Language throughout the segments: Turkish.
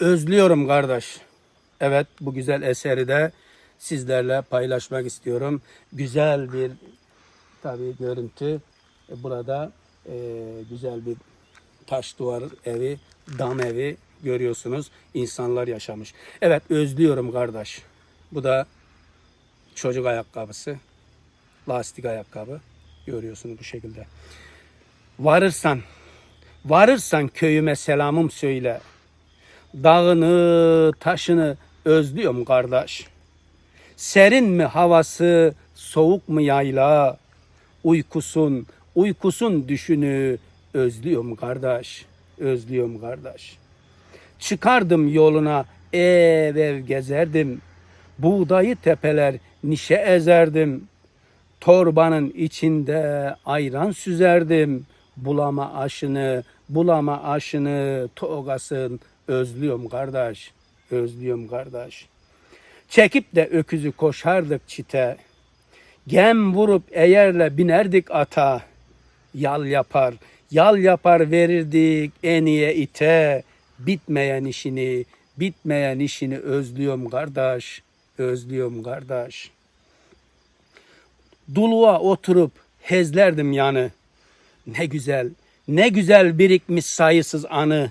Özlüyorum kardeş. Evet bu güzel eseri de sizlerle paylaşmak istiyorum. Güzel bir tabii görüntü. E, Burada e, güzel bir taş duvar evi, dam evi görüyorsunuz. İnsanlar yaşamış. Evet özlüyorum kardeş. Bu da çocuk ayakkabısı. Lastik ayakkabı. Görüyorsunuz bu şekilde. Varırsan, varırsan köyüme selamım söyle. Dağını, taşını özlüyorum kardeş. Serin mi havası, soğuk mu yayla? Uykusun, uykusun düşünü özlüyorum kardeş. Özlüyorum kardeş. Çıkardım yoluna ev ev gezerdim. Buğdayı tepeler nişe ezerdim. Torbanın içinde ayran süzerdim. Bulama aşını, bulama aşını, togasın. Özlüyorum kardeş, özlüyorum kardeş. Çekip de öküzü koşardık çite. Gem vurup eğerle binerdik ata. Yal yapar, yal yapar verirdik en iyi ite. Bitmeyen işini, bitmeyen işini özlüyorum kardeş, özlüyorum kardeş. Duluğa oturup hezlerdim yanı. Ne güzel, ne güzel birikmiş sayısız anı.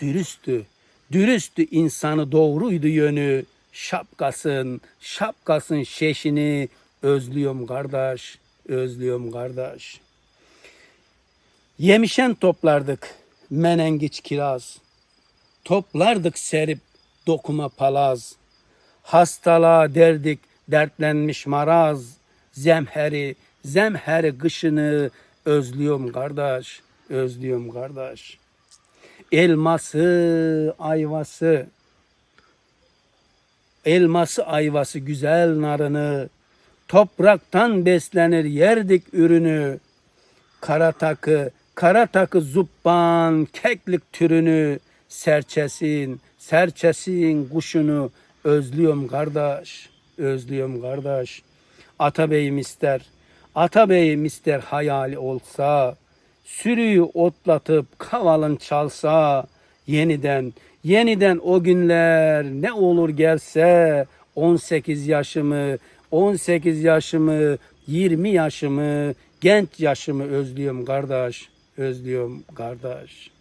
Dürüsttü, dürüsttü insanı doğruydu yönü. Şapkasın, şapkasın şeşini özlüyorum kardeş, özlüyorum kardeş. Yemişen toplardık menengiç kiraz. Toplardık serip dokuma palaz. Hastalığa derdik dertlenmiş maraz. Zemheri, zemheri kışını özlüyorum kardeş, özlüyorum kardeş. Elması, ayvası, elması ayvası güzel narını, topraktan beslenir yerdik ürünü, kara takı, kara takı zubban, keklik türünü, serçesin, serçesin kuşunu. Özlüyorum kardeş, özlüyorum kardeş. Atabeyim ister, atabeyim ister hayali olsa, sürüyü otlatıp kavalın çalsa, yeniden, yeniden o günler ne olur gelse, 18 yaşımı, 18 yaşımı, 20 yaşımı, genç yaşımı özlüyorum kardeş, özlüyorum kardeş.